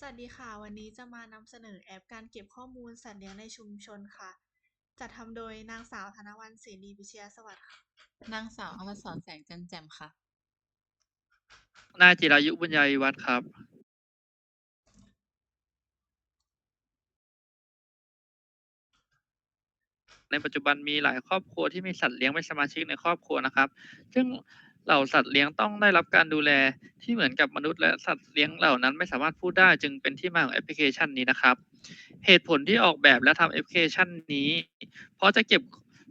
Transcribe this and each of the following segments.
สวัสดีค่ะ วันนี้จะมานำเสนอแอปการเก็บข้อมูลสัตว์เลี้ยงในชุมชนค่ะ จัดทำโดยนางสาวธนวรรณเสรีวิชยสวัสดิ์ค่ะนางสาวอมรสอนแสงจันแจ่มค่ะ นายจิรายุบุญญาวิวัฒน์ครับ ในปัจจุบันมีหลายครอบครัวที่มีสัตว์เลี้ยงเป็นสมาชิกในครอบครัวนะครับ ซึ่ง เหล่าสัตว์เลี้ยงต้องได้รับการดูแลที่เหมือนกับมนุษย์และสัตว์เลี้ยงเหล่านั้นไม่สามารถพูดได้จึงเป็นที่มาของแอปพลิเคชันนี้นะครับ เหตุผลที่ออกแบบและทำแอปพลิเคชันนี้ เพราะจะเก็บ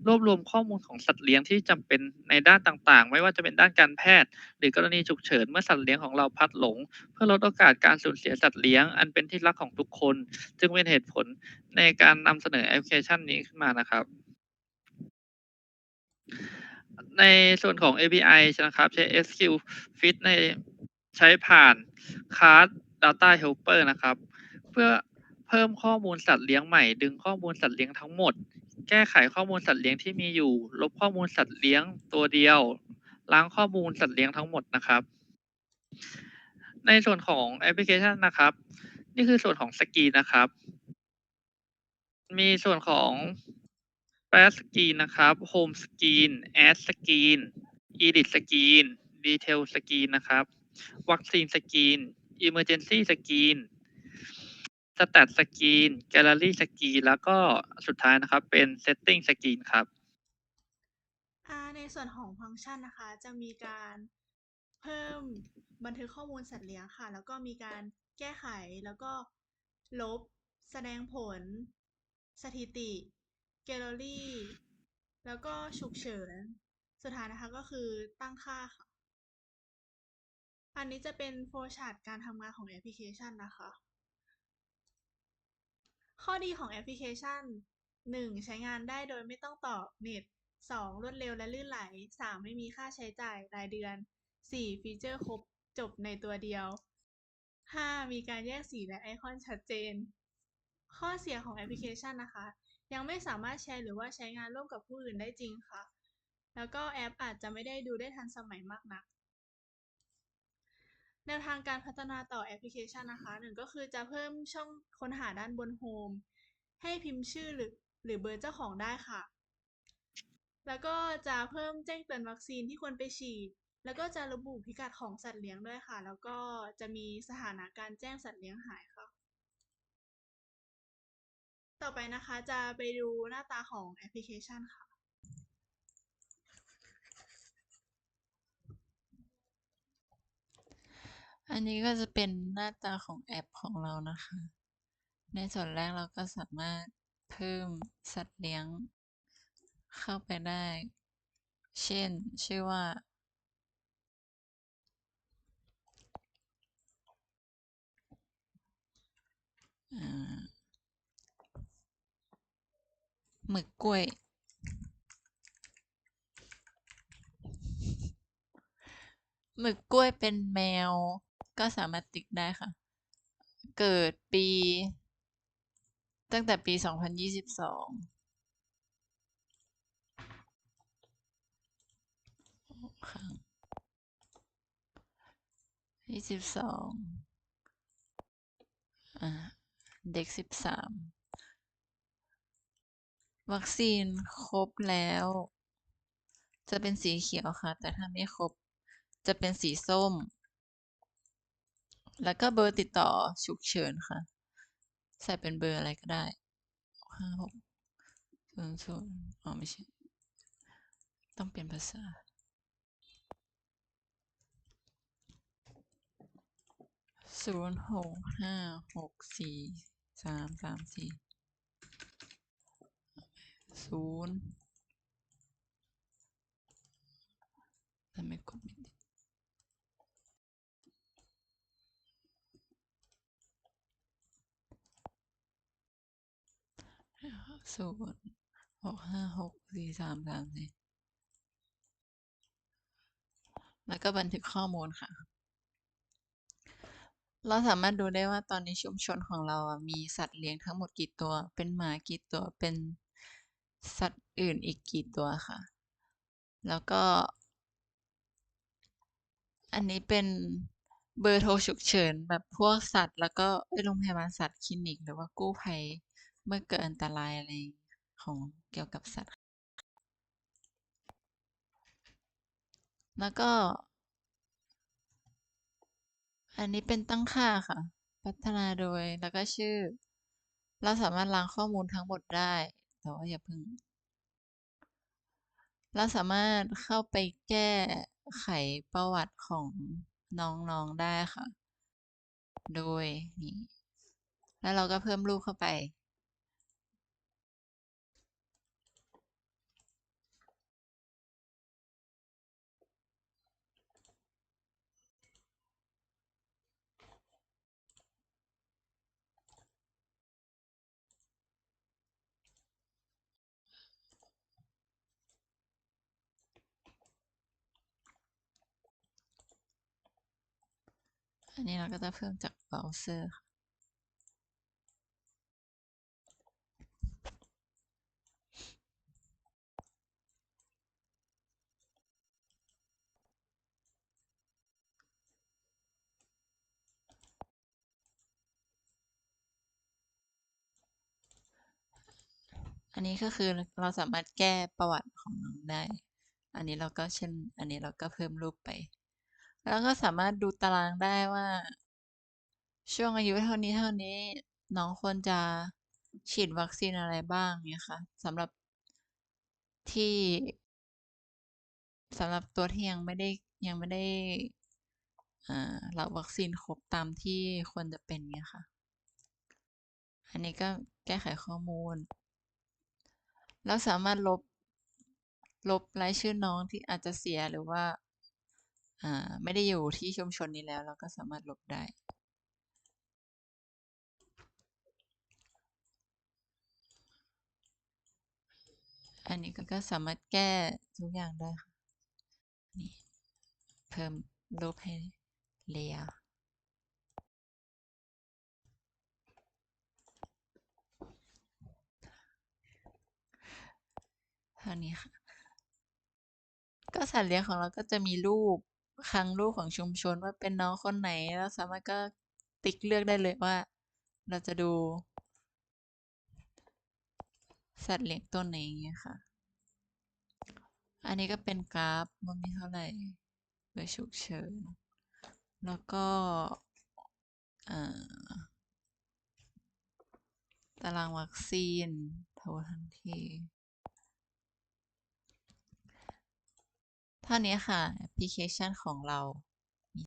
รวบรวมข้อมูลของสัตว์เลี้ยงที่จำเป็นในด้านต่างๆ ไม่ว่าจะเป็นด้านการแพทย์ หรือกรณีฉุกเฉินเมื่อสัตว์เลี้ยงของเราพัดหลง เพื่อลดโอกาสการสูญเสียสัตว์เลี้ยง อันเป็นที่รักของทุกคน จึงเป็นเหตุผลในการนำเสนอแอปพลิเคชันนี้ขึ้นมานะครับ ในส่วนของ API นะครับ ใช้ SQL Fit ในใช้ผ่าน Card Data Helper นะครับ เพื่อเพิ่มข้อมูลสัตว์เลี้ยงใหม่ ดึงข้อมูลสัตว์เลี้ยงทั้งหมด แก้ไขข้อมูลสัตว์เลี้ยงที่มีอยู่ ลบข้อมูลสัตว์เลี้ยงตัวเดียว ล้างข้อมูลสัตว์เลี้ยงทั้งหมดนะครับ ในส่วนของแอปพลิเคชันนะครับ นี่คือส่วนของสกีนะครับ มีส่วนของ แปรสกรีนนะครับ Home Screen Add Screen Edit Screen Detail Screen นะครับวัคซีนสกรีน Emergency Screen Stat Screen Gallery Screen แล้วก็สุดท้ายนะครับเป็น Setting Screen ครับอ่าในส่วนของฟังก์ชันนะคะ จะมีการเพิ่มบันทึกข้อมูลสัตว์เลี้ยงค่ะ แล้วก็มีการแก้ไขแล้วก็ลบ แสดงผล สถิติ แกลเลอรี่ แล้วก็ฉุกเฉิน สุดท้ายนะคะก็คือตั้งค่าค่ะ อันนี้จะเป็นโฟลชาร์ตการทำงานของแอปพลิเคชันนะคะ ข้อดีของแอปพลิเคชัน 1. ใช้งานได้โดยไม่ต้องต่อเน็ต 2. รวดเร็วและลื่นไหล 3. ไม่มีค่าใช้จ่ายรายเดือน 4. ฟีเจอร์ครบจบในตัวเดียว 5. มีการแยกสีและไอคอนชัดเจน ข้อเสียของแอปพลิเคชันนะคะ ยังไม่สามารถแชร์หรือว่าใช้งานร่วมกับผู้อื่นได้จริงค่ะ แล้วก็แอปอาจจะไม่ได้ดูได้ทันสมัยมากนัก แนวทางการพัฒนาต่อแอปพลิเคชันนะคะหนึ่งก็คือจะเพิ่มช่องค้นหาด้านบนโฮมให้พิมพ์ชื่อหรือหรือเบอร์เจ้าของได้ค่ะ แล้วก็จะเพิ่มแจ้งเตือนวัคซีนที่ควรไปฉีด แล้วก็จะระบุพิกัดของสัตว์เลี้ยงด้วยค่ะ แล้วก็จะมีสถานะการแจ้งสัตว์เลี้ยงหายค่ะ ต่อไปนะคะจะไปดูหน้าตาของแอปพลิเคชันค่ะ อันนี้ก็จะเป็นหน้าตาของแอปของเรานะคะ ในส่วนแรกเราก็สามารถเพิ่มสัตว์เลี้ยงเข้าไปได้ เช่น ชื่อว่า หมึกกล้วย หมึกกล้วยเป็นแมว ก็สามารถติ๊กได้ค่ะ เกิดปี ตั้งแต่ปี 2022ค่ะยี่สิบสองอ่าเด็กสิบสาม วัคซีนครบแล้ว จะเป็นสีเขียวค่ะ แต่ถ้าไม่ครบจะเป็นสีส้ม แล้วก็เบอร์ติดต่อฉุกเฉินค่ะ ใส่เป็นเบอร์อะไรก็ได้ห้าหกศูนย์ศูนย์อ๋อไม่ใช่ ต้องเปลี่ยนภาษาศูนย์หกห้าหกสี่สามสามสี่ ศูนย์ทำไมกดไม่ติดศูนย์หกห้าหกสี่สามสามสี่แล้วก็บันทึกข้อมูลค่ะ เราสามารถดูได้ว่าตอนนี้ชุมชนของเราอะมีสัตว์เลี้ยงทั้งหมดกี่ตัว เป็นหมากี่ตัว เป็น สัตว์อื่นอีกกี่ตัวค่ะ แล้วก็ อันนี้เป็นเบอร์โทรฉุกเฉินแบบพวกสัตว์ แล้วก็โรงพยาบาลสัตว์คลินิก หรือว่ากู้ภัยเมื่อเกิดอันตรายอะไรของเกี่ยวกับสัตว์ แล้วก็ อันนี้เป็นตั้งค่าค่ะ พัฒนาโดยแล้วก็ชื่อ เราสามารถล้างข้อมูลทั้งหมดได้ แต่ว่าอย่าเพิ่ง เราสามารถเข้าไปแก้ไขประวัติของน้องๆได้ค่ะ โดยนี่แล้วเราก็เพิ่มรูปเข้าไป อันนี้เราก็จะเพิ่มจากเบราว์เซอร์ค่ะอันนี้ก็คือเราสามารถแก้ประวัติของน้องได้ อันนี้เราก็เช่น อันนี้เราก็เพิ่มรูปไป แล้วก็สามารถดูตารางได้ว่า ช่วงอายุเท่านี้เท่านี้น้องควรจะฉีดวัคซีนอะไรบ้างเนี่ยค่ะสำหรับที่สำหรับตัวที่ยังไม่ได้ยังไม่ได้อ่ารับวัคซีนครบตามที่ควรจะเป็นเนี่ยค่ะ อันนี้ก็แก้ไขข้อมูล แล้วสามารถลบลบรายชื่อน้องที่อาจจะเสียหรือว่า ไม่ได้อยู่ที่ชุมชนนี้แล้ว เราก็สามารถลบได้ อันนี้ก็กสามารถแก้ทุกอย่างได้ค่ะนี่เพิ่มรูปให้เลียเท่านี้ค่ะ ก็สัตว์เลี้ยงของเราก็จะมีรูป คลังรูปของชุมชนว่าเป็นน้องคนไหนเราสามารถก็ติ๊กเลือกได้เลยว่า เราจะดู สัตว์เลี้ยงตัวไหนอย่างเงี้ยค่ะ อันนี้ก็เป็นกราฟว่ามีเท่าไหร่โดยฉุกเฉิน แล้วก็ตารางวัคซีนโทรทันที เท่านี้ค่ะแอปพลิเคชันของเรา